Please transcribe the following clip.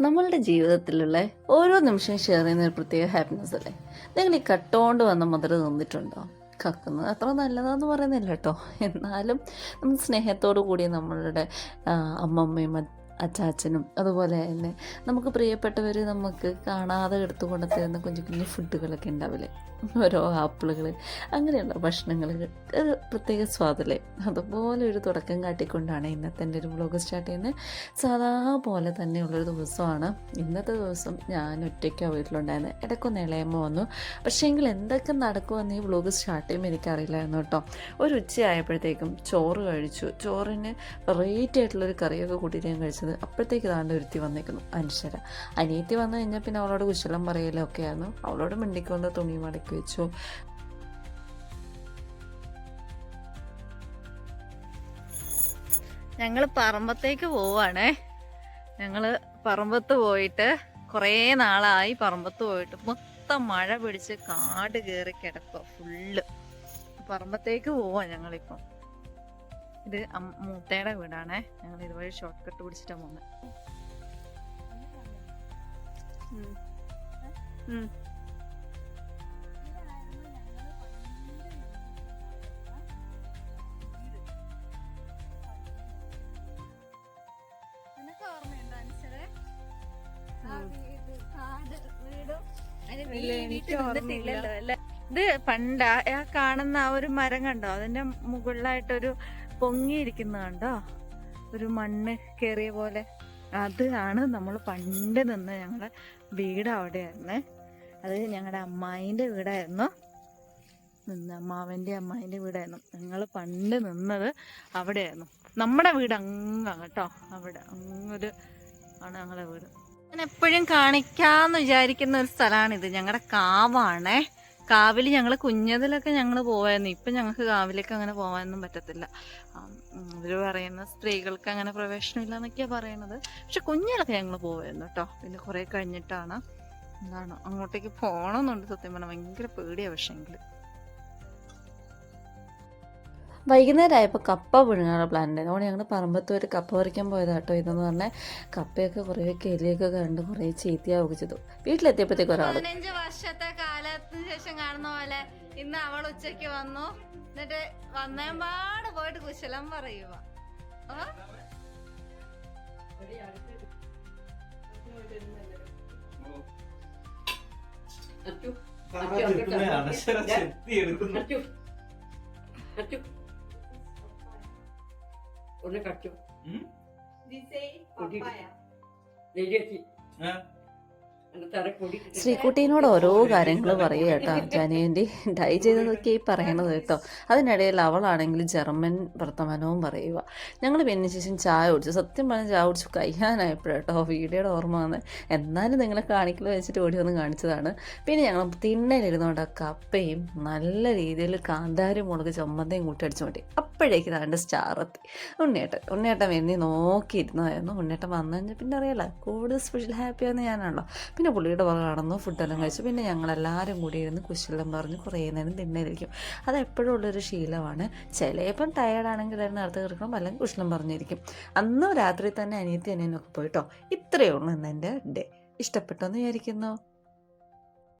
നമ്മളുടെ ജീവിതത്തിലുള്ള ഓരോ നിമിഷവും ഷെയർ ചെയ്യുന്ന ഒരു പ്രത്യേക ഹാപ്പിനെസ് അല്ലേ? നിങ്ങൾ ഈ കട്ടോണ്ട് വന്ന മുതൽ നിന്നിട്ടുണ്ടോ? കക്കുന്നത് അത്ര നല്ലതാന്ന് പറയുന്നില്ല കേട്ടോ. എന്നാലും നമ്മൾ സ്നേഹത്തോടു കൂടി നമ്മളുടെ അമ്മമ്മയും അച്ചാച്ചനും അതുപോലെ തന്നെ നമുക്ക് പ്രിയപ്പെട്ടവർ നമുക്ക് കാണാതെ എടുത്തു കൊണ്ട് തരുന്ന കുഞ്ഞു കുഞ്ഞു ഫുഡുകളൊക്കെ ഉണ്ടാവില്ലേ? ഓരോ ആപ്പിളുകൾ അങ്ങനെയുള്ള ഭക്ഷണങ്ങൾ പ്രത്യേക സ്വാദല്ലേ? അതുപോലെ ഒരു തുടക്കം കാട്ടിക്കൊണ്ടാണ് ഇന്നത്തെ എന്റെ ഒരു വ്ലോഗ് സ്റ്റാർട്ട് ചെയ്യുന്നത്. സാധാ പോലെ തന്നെയുള്ളൊരു ദിവസമാണ്. ഇന്നത്തെ ദിവസം ഞാൻ ഒറ്റയ്ക്കാണ് വീട്ടിലുണ്ടായിരുന്നത് ഇടയ്ക്കൊന്ന് ഇളയമ്മ വന്നു. പക്ഷേ എങ്കിൽ എന്തൊക്കെ നടക്കുമെന്ന് ഈ വ്ലോഗ് സ്റ്റാർട്ട് ചെയ്യുമ്പോൾ എനിക്കറിയില്ലായിരുന്നു കേട്ടോ. ഒരു ഉച്ചയായപ്പോഴത്തേക്കും ചോറ് കഴിച്ചു. ചോറിന് വെറൈറ്റി ആയിട്ടുള്ളൊരു കറിയൊക്കെ കൂട്ടിയിട്ട് ഞാൻ കഴിച്ചത് അപ്പോഴത്തേക്ക് താണ്ട് ഒരുത്തി വന്നേക്കുന്നു അൻഷര അനിയത്തി വന്നു കഴിഞ്ഞാൽ പിന്നെ അവളോട് കുശലം പറയലൊക്കെയായിരുന്നു. അവളോട് മിണ്ടിക്കൊണ്ട് തുണി മടക്കി വെച്ചു ഞങ്ങൾ പറമ്പത്തേക്ക് പോവാണേ. ഞങ്ങൾ പറമ്പത്ത് പോയിട്ട് കുറേ നാളായി പറമ്പത്ത് പോയിട്ട്. മൊത്തം മഴ പിടിച്ച് കാട് കയറി കിടക്കുക ഫുള്ള് പറമ്പത്തേക്ക് പോവാ ഞങ്ങളിപ്പം. ഇത് മൂത്തയുടെ വീടാണേ. ഞങ്ങൾ ഇതുവഴി ഷോർട്ട് കട്ട് പിടിച്ചിട്ടാ പോകുന്നത് ഇത് പണ്ടാ ആ കാണുന്ന ആ ഒരു മരം കണ്ടോ? അതിന്റെ മുകളിലായിട്ടൊരു പൊങ്ങിയിരിക്കുന്ന കണ്ടോ? ഒരു മണ്ണ് കേറിയ പോലെ. അതാണ് നമ്മൾ പണ്ട് നിന്ന് ഞങ്ങളുടെ വീട് അവിടെയായിരുന്നേ. അത് ഞങ്ങളുടെ അമ്മായിന്റെ വീടായിരുന്നു. നിന്ന് അമ്മാവന്റെ അമ്മായിന്റെ വീടായിരുന്നു. ഞങ്ങൾ പണ്ട് നിന്നത് അവിടെയായിരുന്നു. നമ്മുടെ വീട് അങ്ങ് കേട്ടോ. അവിടെ അങ്ങൊരു ആണ് ഞങ്ങളുടെ വീട്. ഞാൻ എപ്പോഴും കാണിക്കാന്ന് വിചാരിക്കുന്ന ഒരു സ്ഥലമാണിത് ഞങ്ങളുടെ കാവാണേ. കാവിൽ ഞങ്ങൾ കുഞ്ഞതിലൊക്കെ ഞങ്ങൾ പോവായിരുന്നു. ഇപ്പം ഞങ്ങൾക്ക് കാവിലേക്ക് അങ്ങനെ പോകാനൊന്നും പറ്റത്തില്ല. ഇവർ പറയുന്ന സ്ത്രീകൾക്ക് അങ്ങനെ പ്രവേശനം ഇല്ല എന്നൊക്കെയാണ് പറയുന്നത്. പക്ഷെ കുഞ്ഞിലൊക്കെ ഞങ്ങൾ പോവായിരുന്നു കേട്ടോ പിന്നെ കുറേ കഴിഞ്ഞിട്ടാണ്. എന്താണ് അങ്ങോട്ടേക്ക് പോകണമെന്നുണ്ട് സത്യം പറഞ്ഞാൽ ഭയങ്കര പേടിയാണ് പക്ഷേങ്കിൽ വൈകുന്നേരം ആയപ്പോൾ കപ്പ പുഴുങ്ങാനുള്ള പ്ലാൻ ഉണ്ടായിരുന്നു. അതുകൊണ്ട് ഞങ്ങൾ പറമ്പത്ത് ഒരു കപ്പ പറിക്കാൻ പോയതാട്ടോ ഇതെന്ന് പറഞ്ഞാൽ കപ്പയൊക്കെ കുറേ എലിയൊക്കെ കണ്ട് കുറേ ചീത്തയാവുക ചെയ്തു. വീട്ടിലെത്തിയപ്പോഴത്തേക്ക് ഒരാൾ പതിനഞ്ച് വർഷത്തെ കാലത്തിന് ശേഷം കാണുന്ന പോലെ ഇന്ന് അവൾ ഉച്ചയ്ക്ക് വന്നു. എന്നിട്ട് വന്നേമ്പാട് പോയിട്ട് കുശലം പറയുക. അച്ചു അച്ചു അച്ചു അച്ചു. പൊടി തറ പൊടി ശ്രീകുട്ടീനോട് ഓരോ കാര്യങ്ങൾ പറയുക കേട്ടോ ജനേന്റെ ഡൈ ചെയ്തതൊക്കെ ഈ പറയണത് കേട്ടോ. അതിനിടയിൽ അവളാണെങ്കിൽ ജർമ്മൻ വർത്തമാനവും പറയുക ഞങ്ങൾ പിന്നെ ശേഷം ചായ കുടിച്ചു. സത്യം പറഞ്ഞ ചായ കുടിച്ചു കഴിയാനായപ്പോഴേട്ടോ വീഡിയോയുടെ ഓർമ്മ വന്ന്. എന്നാലും നിങ്ങളെ കാണിക്കൽ വെച്ചിട്ട് ഓടി വന്ന് കാണിച്ചതാണ്. പിന്നെ ഞങ്ങൾ തിണ്ണയിലിരുന്നോണ്ട് ആ കപ്പയും നല്ല രീതിയിൽ കാന്താരി മുളക് ചമ്മന്തയും കൂട്ടി അടിച്ചു മാറ്റി. അപ്പോഴേക്ക് താണ്ട് സ്റ്റാർ എത്തി. ഉണ്ണിയേട്ടൻ ഉണ്ണിയേട്ടൻ എന്നീ നോക്കിയിരുന്നതായിരുന്നു ഉണ്ണിയേട്ടൻ വന്നു കഴിഞ്ഞാൽ പിന്നെ അറിയാലോ കൂടുതൽ സ്പെഷ്യൽ ഹാപ്പിയാന്ന് ഞാനാണല്ലോ. പിന്നെ പുള്ളിയുടെ പുറകെ നടന്നു ഫുഡെല്ലാം കഴിച്ചു. പിന്നെ ഞങ്ങളെല്ലാവരും കൂടി ഇരുന്ന് കുശലം പറഞ്ഞ് കുറേ നേരം തിന്നിരിക്കും അത് എപ്പോഴും ഉള്ളൊരു ശീലമാണ്. ചിലപ്പം ടയേർഡാണെങ്കിൽ അതിന് നേരത്തെ കിടക്കണം അല്ലെങ്കിൽ കുശലം പറഞ്ഞിരിക്കും. അന്ന് രാത്രി തന്നെ അനിയത്തി അനിയനൊക്കെ പോയിട്ടോ ഇത്രയേ ഉള്ളൂ ഇന്ന് എന്റെ ഡേ ഇഷ്ടപ്പെട്ടെന്ന് വിചാരിക്കുന്നു.